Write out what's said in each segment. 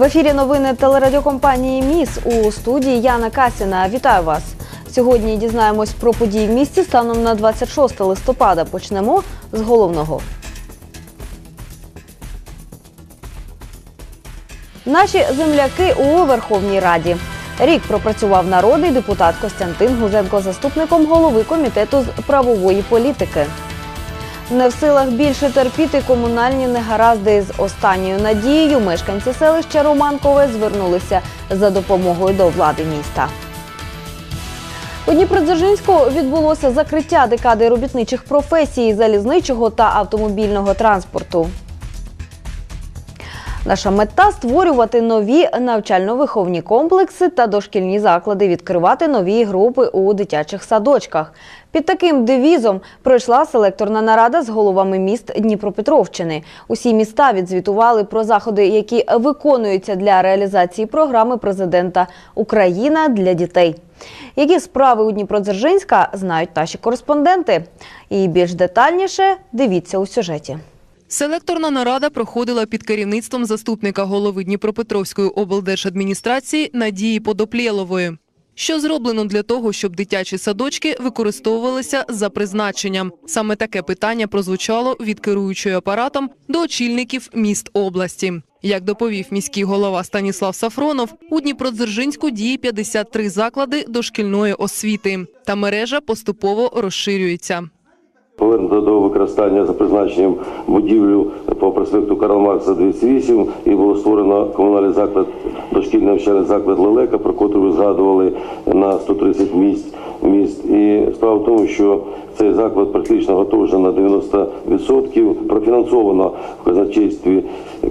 В ефірі новини телерадіокомпанії Міс у студії Яна Касіна. Вітаю вас. Сьогодні дізнаємось про події в місті станом на 26 листопада. Почнемо з головного. Наші земляки у Верховній Раді. Рік пропрацював народний депутат Костянтин Гузенко заступником голови комітету з правової політики. Не в силах більше терпіти комунальні негаразди з останньою надією мешканці селища Романкове звернулися за допомогою до влади міста. У Дніпродзержинську відбулося закриття декади робітничих професій залізничого та автомобільного транспорту. Наша мета створювати нові навчально-виховні комплекси та дошкільні заклади, відкривати нові групи у дитячих садочках. Під таким девізом пройшла селекторна нарада з головами міст Дніпропетровщини. Усі міста відзвітували про заходи, які виконуються для реалізації програми президента Україна для дітей. Які справи у Дніпродзержинська знають наші кореспонденти. І більш детальніше дивіться у сюжеті. Селекторна нарада проходила під керівництвом заступника голови Дніпропетровської облдержадміністрації Надії Подоплєлової. Що зроблено для того, щоб дитячі садочки використовувалися за призначенням? Саме таке питання прозвучало від керуючої апаратом до очільників міст області. Як доповів міський голова Станіслав Сафронов, у Дніпродзержинську діє 53 заклади дошкільної освіти, та мережа поступово розширюється. Повернуто до використання за призначенням будівлю по проспекту Карл Маркса 208 і було створено комунальний заклад, дошкільний навчальний заклад Лелека, про котрий ви згадували на 130 місць міст. І справа в тому, що цей заклад практично готовий вже на 90%, профінансовано в казначействі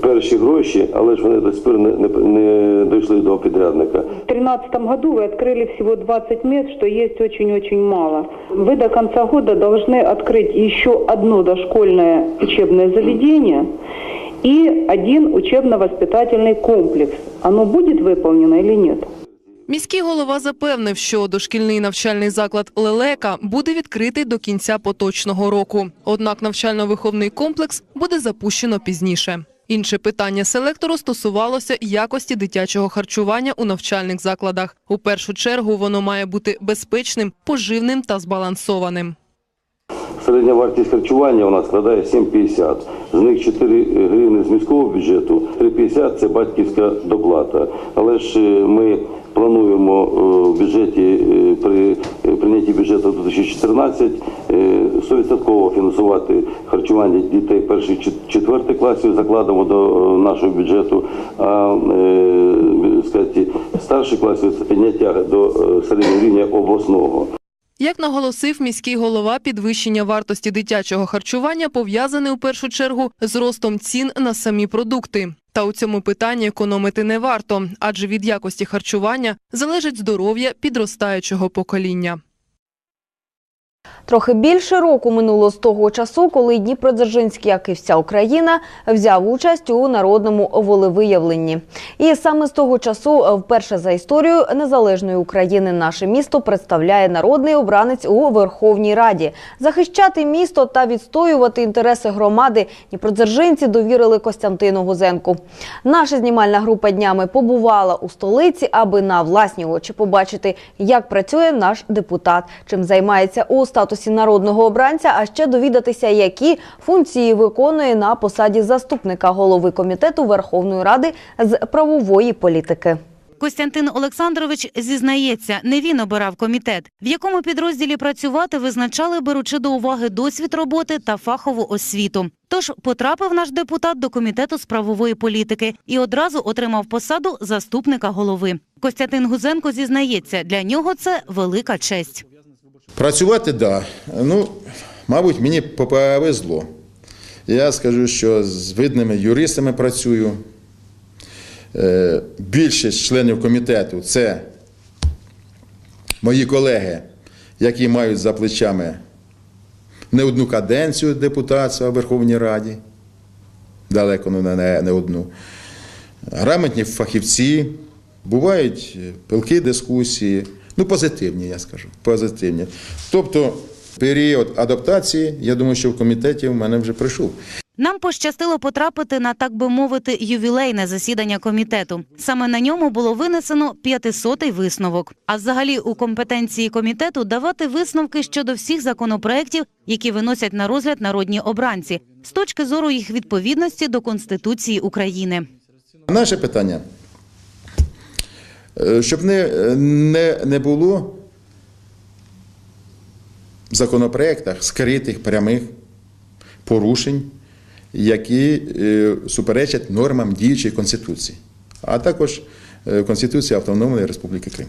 перші гроші, але ж вони до сих пір не, не, не дійшли до підрядника. В 2013 году вы открыли всего 20 мест, что есть очень-очень мало. Вы до конца года должны открыть еще одно дошкольное учебное заведение и один учебно-воспитательный комплекс. Оно будет выполнено или нет? Міський голова запевнив, що дошкільний навчальний заклад Лелека буде відкритий до кінця поточного року. Однак навчально-виховний комплекс буде запущено пізніше. Інше питання селектору стосувалося якості дитячого харчування у навчальних закладах. У першу чергу воно має бути безпечним, поживним та збалансованим. Середня вартість харчування у нас складає 7,50. З них 4 гривни з міського бюджету, 3,50 – це батьківська доплата. Але ж е, ми плануємо е, в бюджеті е, при прийнятті бюджету 2014 е, 100% фінансувати харчування дітей перших чет- четвертих класів. Закладемо до нашого бюджету. А сказати, старших класів це підняття до середнього рівня обласного. Як наголосив міський голова, підвищення вартості дитячого харчування пов'язане у першу чергу з ростом цін на самі продукти. Та у цьому питанні економити не варто, адже від якості харчування залежить здоров'я підростаючого покоління. Трохи більше року минуло з того часу, коли Дніпродзержинський, як і вся Україна, взяв участь у народному волевиявленні. І саме з того часу, вперше за історію незалежної України, наше місто представляє народний обранець у Верховній Раді. Захищати місто та відстоювати інтереси громади Дніпродзержинці довірили Костянтину Гузенку. Наша знімальна група днями побувала у столиці, аби на власні очі побачити, як працює наш депутат, чим займається у статусі народного обранця, а ще довідатися, які функції виконує на посаді заступника голови комітету Верховної Ради з правової політики. Костянтин Олександрович зізнається, не він обирав комітет. В якому підрозділі працювати визначали, беручи до уваги досвід роботи та фахову освіту. Тож потрапив наш депутат до комітету з правової політики і одразу отримав посаду заступника голови. Костянтин Гузенко зізнається, для нього це велика честь. Працювати, так. Да. Ну, мабуть, мені повезло. Я скажу, що з видними юристами працюю. Е, Більшість членів комітету це мої колеги, які мають за плечами не одну каденцію депутатства в Верховній Раді. далеко не, не одну. Грамотні фахівці, бувають пилки дискусії, ну позитивні, я скажу. Позитивні. Тобто період адаптації, я думаю, що в комітеті в мене вже прийшов. Нам пощастило потрапити на так би мовити ювілейне засідання комітету. Саме на ньому було винесено 500-й висновок. А взагалі у компетенції комітету давати висновки щодо всіх законопроєктів, які виносять на розгляд народні обранці, з точки зору їх відповідності до Конституції України. Наше питання, щоб не, не, не було в законопроєктах скритих прямих порушень, які е, суперечать нормам діючої Конституції, а також е, Конституції Автономної Республіки Крим.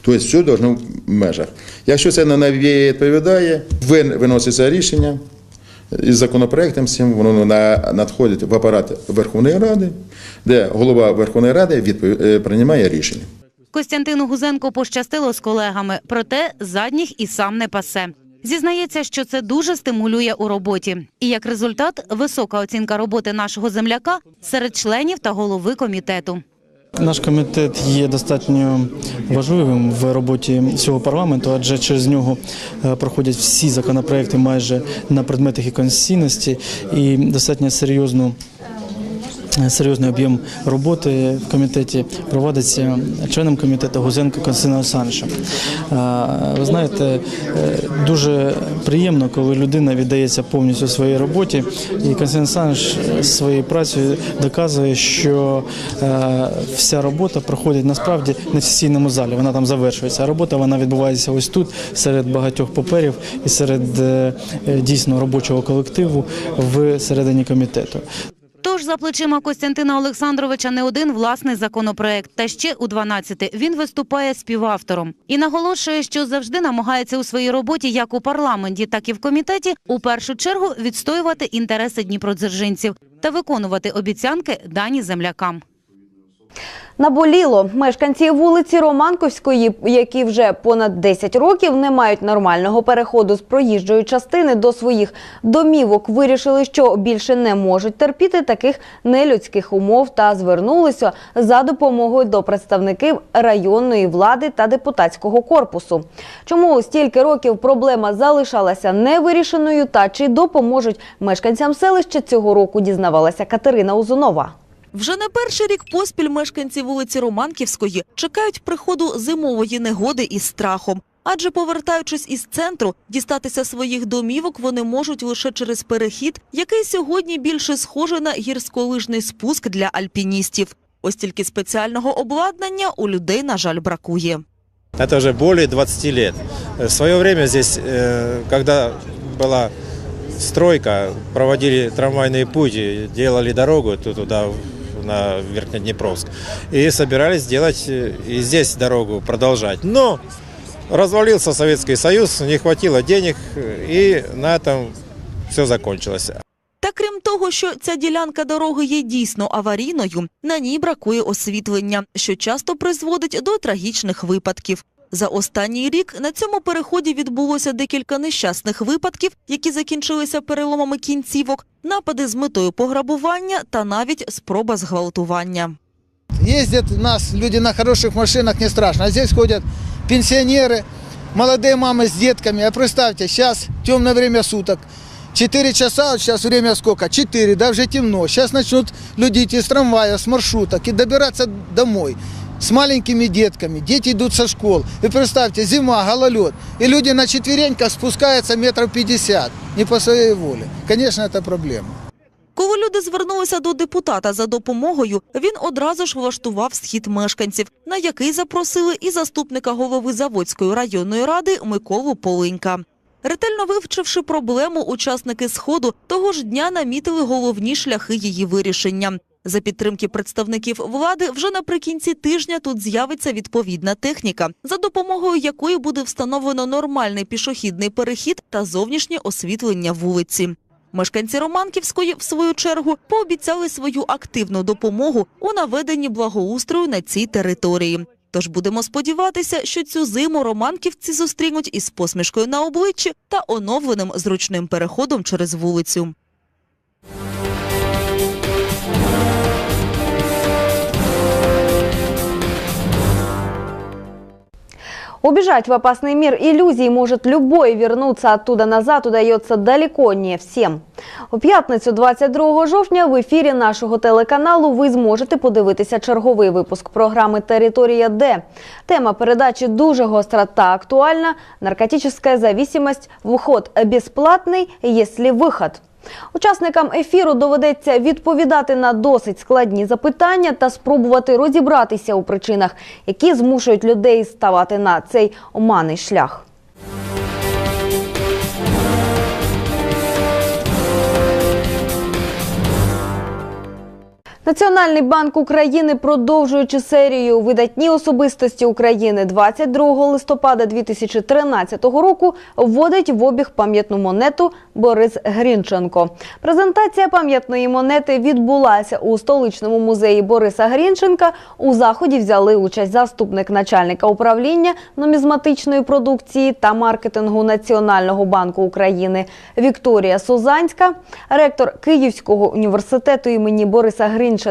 Тобто все должно в межах. Якщо це не відповідає, виноситься рішення із законопроектом цим, воно на- надходить в апарат Верховної Ради, де голова Верховної Ради відпов- е, приймає рішення. Костянтину Гузенко пощастило з колегами, проте задніх і сам не пасе. Зізнається, що це дуже стимулює у роботі. І як результат, висока оцінка роботи нашого земляка серед членів та голови комітету. Наш комітет є достатньо важливим в роботі цього парламенту, адже через нього е, проходять всі законопроекти майже на предметах і конституційності і достатньо серйозну. Серйозний об'єм роботи в комітеті проводиться членом комітету Гузенко Константином Олександровичем. Ви знаєте, е, дуже приємно, коли людина віддається повністю своїй роботі, і Константин Олександрович своєю працею доказує, що е, вся робота проходить насправді не в сесійному залі. Вона там завершується. А робота вона відбувається ось тут, серед багатьох паперів і серед е, дійсно робочого колективу в середині комітету. Тож за плечима Костянтина Олександровича не один власний законопроект, та ще у 12 він виступає співавтором і наголошує, що завжди намагається у своїй роботі, як у парламенті, так і в комітеті, у першу чергу відстоювати інтереси дніпродзержинців та виконувати обіцянки дані землякам. Наболіло мешканці вулиці Романковської, які вже понад 10 років не мають нормального переходу з проїжджої частини до своїх домівок, вирішили, що більше не можуть терпіти таких нелюдських умов та звернулися за допомогою до представників районної влади та депутатського корпусу. Чому стільки років проблема залишалася невирішеною та чи допоможуть мешканцям селища цього року, дізнавалася Катерина Узунова. Вже не перший рік поспіль мешканці вулиці Романківської чекають приходу зимової негоди із страхом. Адже повертаючись із центру, дістатися своїх домівок вони можуть лише через перехід, який сьогодні більше схожий на гірськолижний спуск для альпіністів. Ось тільки спеціального обладнання у людей, на жаль, бракує. Это уже более 20 лет. В свое время здесь, э, когда была стройка, проводили трамвайные пути, делали дорогу ту- туда, в- на Верхнеднепровск. И собирались делать э, и здесь дорогу продолжать. Но развалился Советский Союз, не хватило денег, э, и на этом все закончилось. Та крім того, що ця ділянка дороги є дійсно аварійною, на ній бракує освітлення, що часто призводить до трагічних випадків. За останній рік на цьому переході відбулося декілька нещасних випадків, які закінчилися переломами кінцівок, напади з метою пограбування та навіть спроба зґвалтування. Ездят у нас люди на хороших машинах, не страшно. А здесь ходят пенсионеры, молодые мамы с детками. А представьте, сейчас темное время суток. 4 часа, вот сейчас время сколько? 4, да, уже темно. Сейчас начнут люди идти с трамвая, с маршруток и добираться домой с маленькими детками. Дети идут со школ. И представьте, зима, гололед. И люди на четвереньках спускаются метров 50, не по своей воле. Конечно, это проблема. Коли люди звернулися до депутата за допомогою, він одразу ж влаштував схід мешканців, на який запросили і заступника голови Заводської районної ради Миколу Полинька. Ретельно вивчивши проблему, учасники сходу того ж дня намітили головні шляхи її вирішення. За підтримки представників влади вже наприкінці тижня тут з'явиться відповідна техніка, за допомогою якої буде встановлено нормальний пішохідний перехід та зовнішнє освітлення вулиці. Мешканці Романківської, в свою чергу, пообіцяли свою активну допомогу у наведенні благоустрою на цій території. Тож будемо сподіватися, що цю зиму романківці зустрінуть із посмішкою на обличчі та оновленим зручним переходом через вулицю. Убежать в опасный мир иллюзий может любой, вернуться оттуда назад удается далеко не всім. У п'ятницю 22 жовтня в ефірі нашого телеканалу ви зможете подивитися черговий випуск програми «Територія Д». Тема передачі дуже гостра та актуальна – наркотична зависимость, вход безплатний, якщо виход. Учасникам ефіру доведеться відповідати на досить складні запитання та спробувати розібратися у причинах, які змушують людей ставати на цей оманий шлях. Національний банк України, продовжуючи серію видатні особистості України 22 листопада 2013 року, вводить в обіг пам'ятну монету Борис Грінченко. Презентація пам'ятної монети відбулася у столичному музеї Бориса Грінченка. У заході взяли участь заступник начальника управління нумізматичної продукції та маркетингу Національного банку України Вікторія Сузанська, ректор Київського університету імені Бориса Грінченка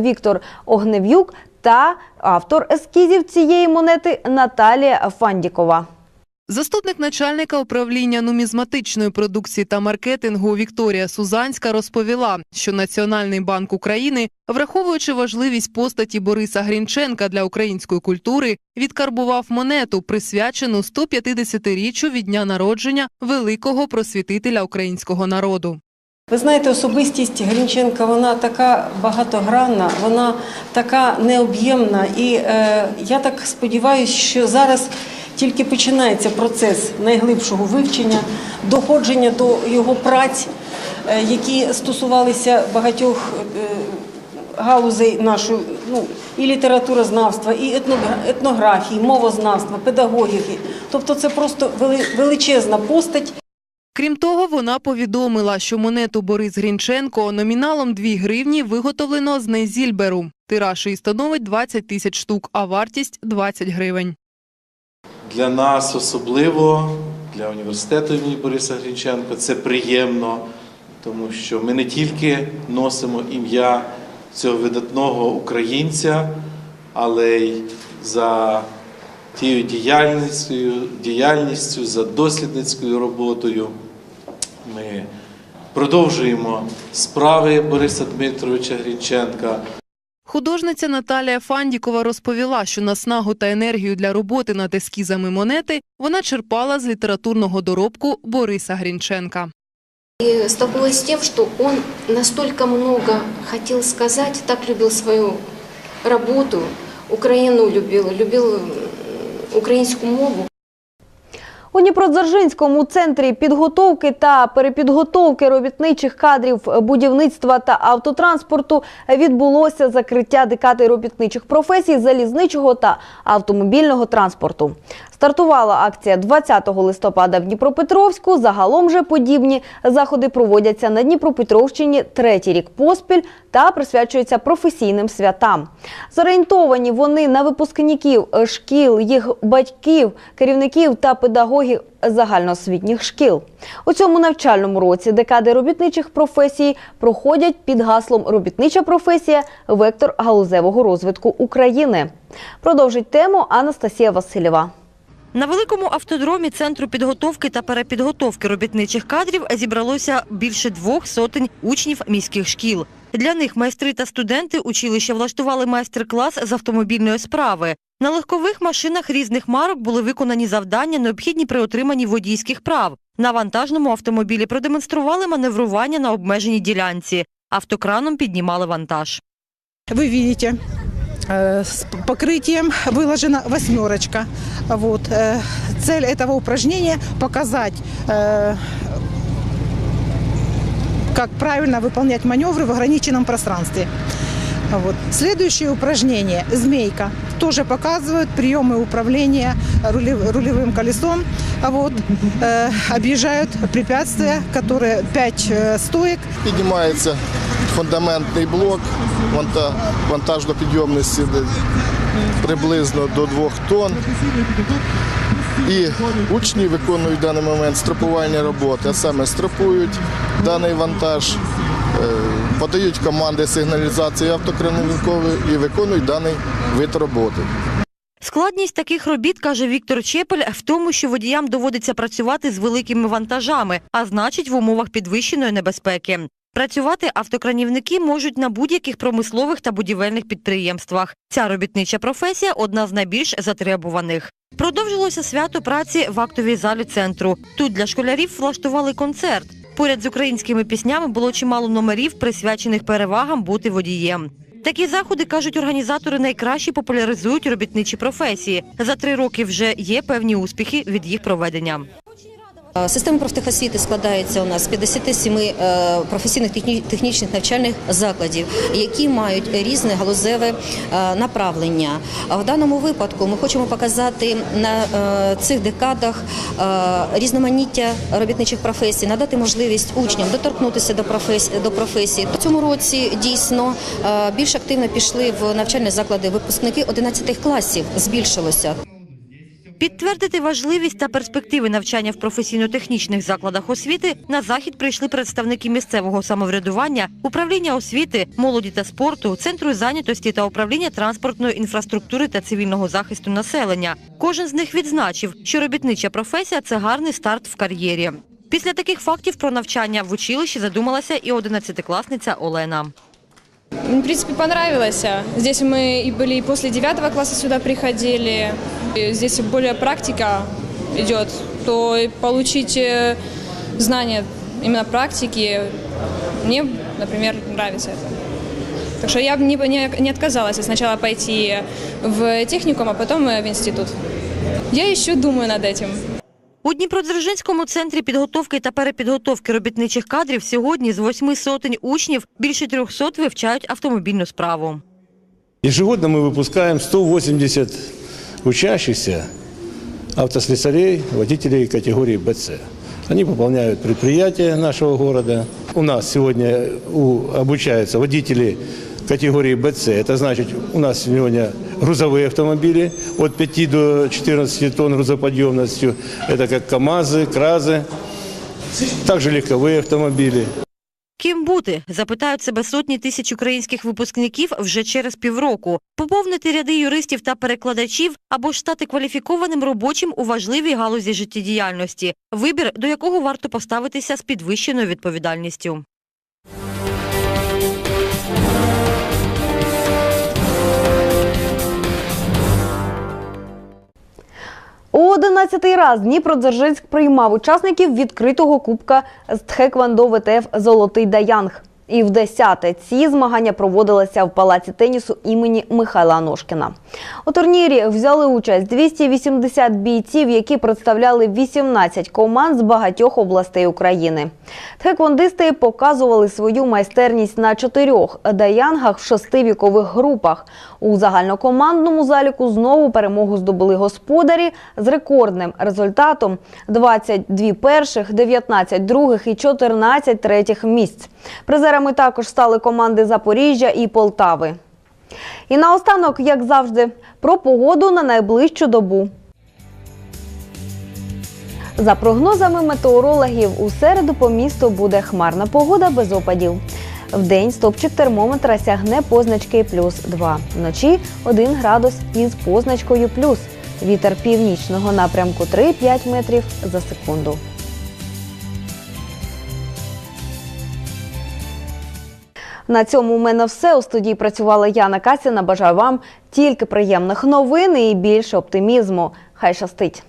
Віктор Огнев'юк та автор ескізів цієї монети Наталія Фандікова. Заступник начальника управління нумізматичної продукції та маркетингу Вікторія Сузанська розповіла, що Національний банк України, враховуючи важливість постаті Бориса Грінченка для української культури, відкарбував монету, присвячену 150-річчю від дня народження великого просвітителя українського народу. Ви знаєте, особистість Грінченка вона така багатогранна, вона така необ'ємна. І е, я так сподіваюся, що зараз тільки починається процес найглибшого вивчення, доходження до його праць, е, які стосувалися багатьох е, галузей нашої ну, і літературознавства, і етнографії, мовознавства, педагогіки. Тобто це просто величезна постать. Крім того, вона повідомила, що монету Борис Грінченко номіналом 2 гривні виготовлено з Нейзільберу. Тираж її становить 20 тисяч штук, а вартість 20 гривень. Для нас особливо, для університету імені Бориса Грінченка, це приємно, тому що ми не тільки носимо ім'я цього видатного українця, але й за тією діяльністю, діяльністю, за дослідницькою роботою. Ми продовжуємо справи Бориса Дмитровича Грінченка. Художниця Наталія Фандікова розповіла, що наснагу та енергію для роботи над ескізами монети вона черпала з літературного доробку Бориса Грінченка. И столкнулась с тем, что он настолько много хотел сказать, так любил свою работу, Украину любил, любил українську мову. У Дніпродзержинському центрі підготовки та перепідготовки робітничих кадрів будівництва та автотранспорту відбулося закриття декади робітничих професій залізничого та автомобільного транспорту. Стартувала акція 20 листопада в Дніпропетровську. Загалом же подібні заходи проводяться на Дніпропетровщині третій рік поспіль та присвячуються професійним святам. Зорієнтовані вони на випускників шкіл, їх батьків, керівників та педагогів загальноосвітніх шкіл. У цьому навчальному році декади робітничих професій проходять під гаслом Робітнича професія вектор галузевого розвитку України. Продовжить тему Анастасія Васильєва. На великому автодромі центру підготовки та перепідготовки робітничих кадрів зібралося більше двох сотень учнів міських шкіл. Для них майстри та студенти училища влаштували майстер-клас з автомобільної справи. На легкових машинах різних марок були виконані завдання, необхідні при отриманні водійських прав. На вантажному автомобілі продемонстрували маневрування на обмеженій ділянці. Автокраном піднімали вантаж. Вы видите, э, с покрытием выложена восьмерочка. Вот. э, Цель этого упражнения – показать, э, как правильно выполнять маневры в ограниченном пространстве. Вот. Следующее упражнение – змейка. Тоже показывают приемы управления рулев- рулевым колесом. А Вот. Э, Объезжают препятствия, которые 5 стоек Піднімається фундаментний блок ванта- вантажно-підйомності де- приблизно до 2 тонн. І учні виконують в даний момент стропувальні роботи, а саме стропують даний вантаж, е, подають команди сигналізації автокрановикової і виконують даний вид роботи. Складність таких робіт, каже Віктор Чепель, в тому, що водіям доводиться працювати з великими вантажами, а значить в умовах підвищеної небезпеки. Працювати автокранівники можуть на будь-яких промислових та будівельних підприємствах. Ця робітнича професія одна з найбільш затребуваних. Продовжилося свято праці в актовій залі центру. Тут для школярів влаштували концерт. Поряд з українськими піснями було чимало номерів, присвячених перевагам бути водієм. Такі заходи, кажуть організатори, найкраще популяризують робітничі професії. За три роки вже є певні успіхи від їх проведення. Е, Система профтехосвіти складається у нас з 57 е, професійних технічних навчальних закладів, які мають різне галузеве е, направлення. В даному випадку ми хочемо показати на цих декадах різноманіття робітничих професій, надати можливість учням доторкнутися до професії. В цьому році дійсно більш активно пішли в навчальні заклади випускники 11 класів. Збільшилося. Підтвердити важливість та перспективи навчання в професійно-технічних закладах освіти на захід прийшли представники місцевого самоврядування, управління освіти, молоді та спорту, центру зайнятості та управління транспортної інфраструктури та цивільного захисту населення. Кожен з них відзначив, що робітнича професія це гарний старт в кар'єрі. Після таких фактів про навчання в училищі задумалася і одинадцятикласниця Олена. В принципе, понравилось. Здесь мы и были и после девятого класса сюда приходили. И здесь более практика идет, то и получить э, знания именно практики мне, например, нравится это. Так что я бы не, не, не отказалась сначала пойти в техникум, а потом э, в институт. Я еще думаю над этим. У Дніпродзержинському центрі підготовки та перепідготовки робітничих кадрів сьогодні з восьми сотень учнів більше трьохсот вивчають автомобільну справу. Ежегодно мы выпускаем 180 учащихся автослесарей, водителей категории БЦ. Они пополняют предприятия нашего города. У нас сегодня обучаются водители категории БЦ. Это значит, у нас сегодня грузовые автомобили от 5 до 14 тонн грузоподъемностью. Это как КАМАЗы, КРАЗы, также легковые автомобили. Ким бути? Запитають себе сотні тисяч українських випускників вже через півроку. Поповнити ряди юристів та перекладачів або ж стати кваліфікованим робочим у важливій галузі життєдіяльності. Вибір, до якого варто поставитися з підвищеною відповідальністю. У 11-й раз Дніпродзержинськ приймав учасників відкритого кубка з Тхеквандо ВТФ Золотий Даянг. І в 10-те ці змагання проводилися в палаці тенісу імені Михайла Аношкіна. У турнірі взяли участь 280 бійців, які представляли 18 команд з багатьох областей України. Тхеквондисти показували свою майстерність на чотирьох даянгах в шести вікових групах. У загальнокомандному заліку знову перемогу здобули господарі з рекордним результатом 22 перших, 19 других і 14 третіх місць. Призерами також стали команди Запоріжжя і Полтави. І наостанок, як завжди, про погоду на найближчу добу. За прогнозами метеорологів, у середу по місту буде хмарна погода без опадів. Вдень стопчик термометра сягне позначки плюс 2. Вночі 1 градус із позначкою плюс. Вітер північного напрямку 3-5 метрів за секунду. На цьому у мене все. У студії працювала Яна Касіна. Бажаю вам тільки приємних новин і більше оптимізму. Хай щастить!